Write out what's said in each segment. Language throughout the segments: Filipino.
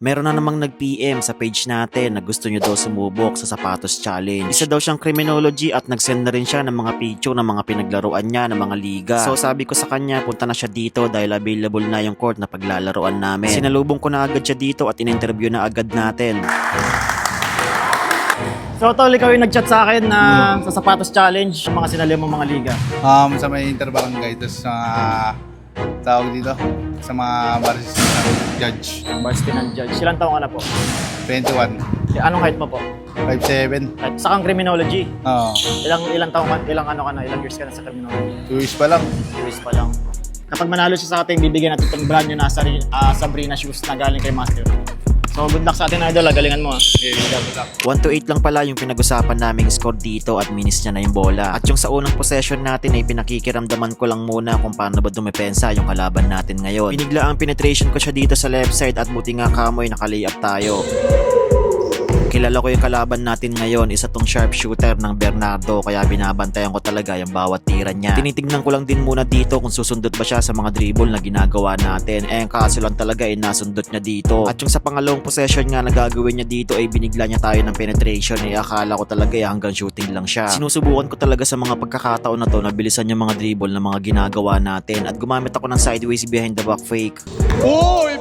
Meron na namang nag-PM sa page natin na gusto nyo daw sumubok sa sapatos challenge. Isa daw siyang criminology at nag-send na rin siya ng mga picture ng mga pinaglaruan niya ng mga liga. So sabi ko sa kanya, punta na siya dito dahil available na yung court na paglalaroan namin. Sinalubong ko na agad siya dito at in-interview na agad natin. So, tol, ikaw yung nag-chat sa akin na sa Sapatos Challenge, mga sinali mong mga liga. Um, sa may interbarangay, tapos sa tawag dito, sa mga baris ng judge. Varsity ng judge. Ilang taong ka na po? 21, Eh, Anong height mo po? 5'7". Height. Sa kang criminology. Oo, Ilang ilang taong ka, ilang ano ka na, ilang years ka na sa criminology? 2 years pa lang. Years pa lang. Kapag manalo siya sa atin, bibigyan natin itong brand new na Sari- ah, Sabrina shoes na galing kay Master. So, good luck sa atin, idol. ah. Galingan mo, ah. 1 to 8 lang pala yung pinag-usapan naming score dito at minis niya na yung bola. At yung sa unang possession natin ay pinakikiramdaman ko lang muna kung paano ba dumepensa yung kalaban natin ngayon. Binigla ang penetration ko siya dito sa left side at buti nga kamoy nakalayup tayo. Kilala ko yung kalaban natin ngayon, isa tong sharpshooter ng Bernardo kaya binabantayan ko talaga yung bawat tira niya. Tinitignan ko lang din muna dito kung susundot ba siya sa mga dribble na ginagawa natin. Eh, kaso lang talaga ay nasundot niya dito. At yung sa pangalawang possession nga na gagawin niya dito ay binigla niya tayo ng penetration eh akala ko talaga eh hanggang shooting lang siya. Sinusubukan ko talaga sa mga pagkakataon na to na bilisan yung mga dribble na mga ginagawa natin at gumamit ako ng sideways behind the back fake. Uy,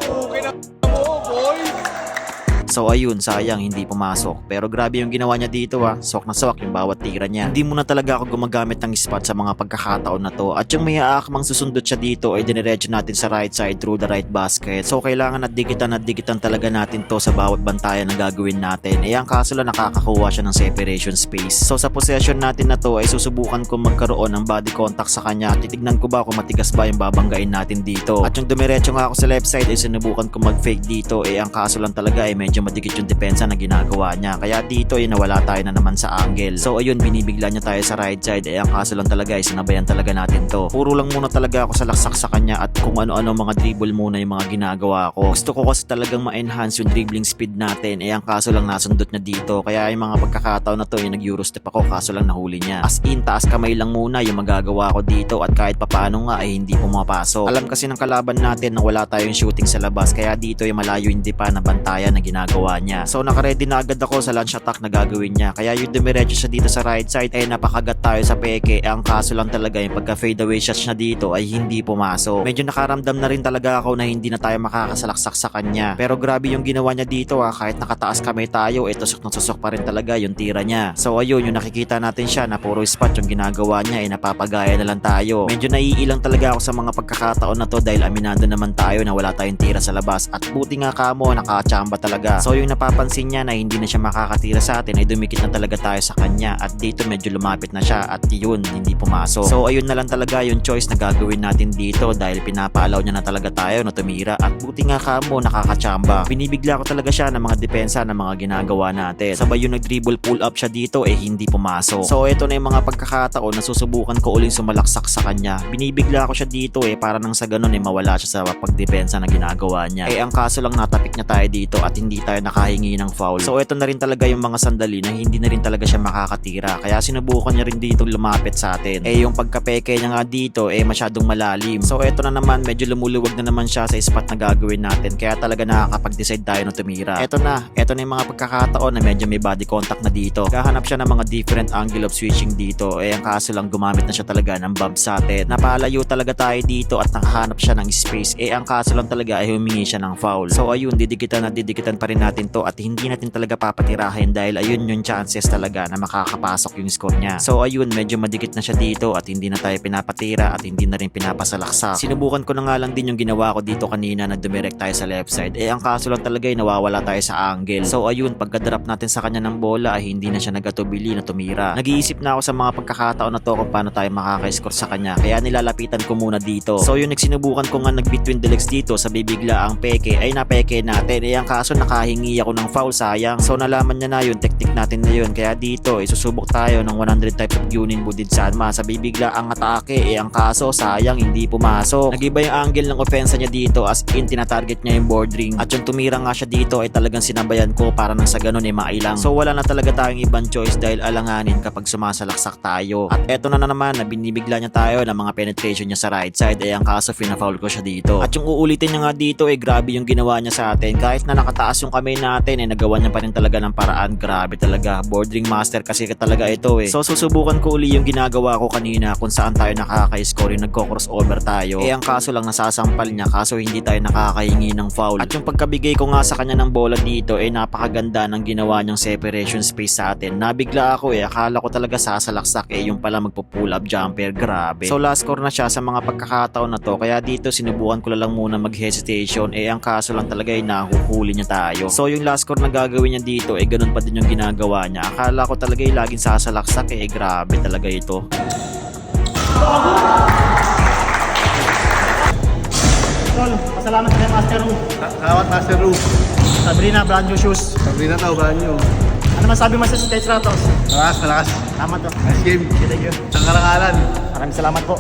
So ayun, sayang hindi pumasok. Pero grabe yung ginawa niya dito ah. Sok na sok yung bawat tira niya. Hindi muna talaga ako gumagamit ng spot sa mga pagkakataon na to. At yung may aakmang susundot siya dito ay diniretso natin sa right side through the right basket. So kailangan at dikitan at dikitan talaga natin to sa bawat bantayan na gagawin natin. Eh ang kaso lang nakakakuha siya ng separation space. So sa possession natin na to ay susubukan ko magkaroon ng body contact sa kanya. Titignan ko ba kung matigas ba yung babanggain natin dito. At yung dumiretso nga ako sa left side ay sinubukan ko mag-fake dito. Eh ang kaso lang talaga ay medyo madikit yung depensa na ginagawa niya. Kaya dito ay nawala tayo na naman sa angle. So ayun, binibigla niya tayo sa right side. Eh ang kaso lang talaga ay sinabayan talaga natin to. Puro lang muna talaga ako sa laksak sa kanya at kung ano-ano mga dribble muna yung mga ginagawa ko. Gusto ko kasi talagang ma-enhance yung dribbling speed natin. Eh ang kaso lang nasundot niya dito. Kaya yung mga pagkakataon na to, yung nag-euro step ako kaso lang nahuli niya. As in, taas kamay lang muna yung magagawa ko dito at kahit papano nga ay hindi pumapasok. Alam kasi ng kalaban natin na wala tayong shooting sa labas kaya dito ay malayo hindi pa na bantayan na ginagawa niya. So nakaredy na agad ako sa launch attack na gagawin niya. Kaya yung dumiretso siya dito sa right side ay napakagat tayo sa peke. Eh, ang kaso lang talaga yung pagka fade away shots niya dito ay hindi pumasok. Medyo nakaramdam na rin talaga ako na hindi na tayo makakasalaksak sa kanya. Pero grabe yung ginawa niya dito ah. Kahit nakataas kamay tayo, eh tusok na tusok pa rin talaga yung tira niya. So ayun, yung nakikita natin siya na puro spot yung ginagawa niya eh napapagaya na lang tayo. Medyo naiilang talaga ako sa mga pagkakataon na to dahil aminado naman tayo na wala tayong tira sa labas at buti nga kamo nakachamba talaga. So yung napapansin niya na hindi na siya makakatira sa atin ay dumikit na talaga tayo sa kanya at dito medyo lumapit na siya at yun hindi pumasok. So ayun na lang talaga yung choice na gagawin natin dito dahil pinapaalaw niya na talaga tayo na tumira at buti nga kamo nakakachamba. Binibigla ko talaga siya ng mga depensa ng mga ginagawa natin. Sabay yung nag-dribble pull up siya dito eh hindi pumasok. So ito na yung mga pagkakataon na susubukan ko uling sumalaksak sa kanya. Binibigla ko siya dito eh para nang sa ganun eh mawala siya sa pagdepensa na ginagawa niya. Eh ang kaso lang natapik niya tayo dito at hindi tayo nakahingi ng foul. So ito na rin talaga yung mga sandali na hindi na rin talaga siya makakatira. Kaya sinubukan niya rin dito lumapit sa atin. Eh yung pagkapeke niya nga dito eh masyadong malalim. So ito na naman medyo lumuluwag na naman siya sa spot na gagawin natin. Kaya talaga nakakapag-decide tayo na tumira. Ito na. Ito na yung mga pagkakataon na medyo may body contact na dito. Kahanap siya ng mga different angle of switching dito. Eh ang kaso lang gumamit na siya talaga ng bump sa atin. Napalayo talaga tayo dito at nakahanap siya ng space. Eh ang kaso lang talaga ay humingi siya ng foul. So ayun, didikitan at didikitan pa rin natin to at hindi natin talaga papatirahin dahil ayun yung chances talaga na makakapasok yung score niya. So ayun, medyo madikit na siya dito at hindi na tayo pinapatira at hindi na rin pinapasalaksak. Sinubukan ko na nga lang din yung ginawa ko dito kanina na dumirect tayo sa left side. Eh ang kaso lang talaga ay nawawala tayo sa angle. So ayun, pagka-drop natin sa kanya ng bola ay hindi na siya nagatubili na tumira. Nag-iisip na ako sa mga pagkakataon na to kung paano tayo makaka-score sa kanya. Kaya nilalapitan ko muna dito. So yun, nagsinubukan ko nga nag-between the legs dito sa bibigla ang peke ay napeke natin. Eh ang kaso nakahiga nakahingi ako ng foul sayang. So nalaman niya na yun, technique natin na yun. Kaya dito, isusubok tayo ng 100 type of Yunin Budid Sanma. Sa bibigla ang atake, eh ang kaso sayang hindi pumasok. Nagiba yung angle ng ofensa niya dito as in tinatarget niya yung board ring. At yung tumira nga siya dito ay talagang sinabayan ko para nang sa ganun eh mailang. So wala na talaga tayong ibang choice dahil alanganin kapag sumasalaksak tayo. At eto na na naman na binibigla niya tayo ng mga penetration niya sa right side eh ang kaso fina-foul ko siya dito. At yung uulitin niya nga dito eh grabe yung ginawa niya sa atin. Kahit na nakataas yung kamay natin eh nagawa niya pa rin talaga ng paraan. Grabe talaga. Board ring master kasi talaga ito eh. So susubukan ko uli yung ginagawa ko kanina kung saan tayo nakaka-score yung nagko-crossover tayo. Eh ang kaso lang nasasampal niya kaso hindi tayo nakakahingi ng foul. At yung pagkabigay ko nga sa kanya ng bola dito eh napakaganda ng ginawa niyang separation space sa atin. Nabigla ako eh. Akala ko talaga sasalaksak eh yung pala magpo-pull up jumper. Grabe. So last score na siya sa mga pagkakataon na to. Kaya dito sinubukan ko lang muna mag-hesitation. Eh ang kaso lang talaga ay nahuhuli niya tayo. So yung last score na gagawin niya dito eh ganun pa din yung ginagawa niya. Akala ko talaga ay laging sasalaksak eh. Grabe talaga ito. Tol, pasalamat kay Master Ru. Salamat Master Ru. Sabrina, brand new shoes. Sabi na tao, banyo. Ano masabi mo sa Stage Ratos? Malakas, malakas. Tama to. Nice game. Thank you. Ang karangalan. Maraming salamat po.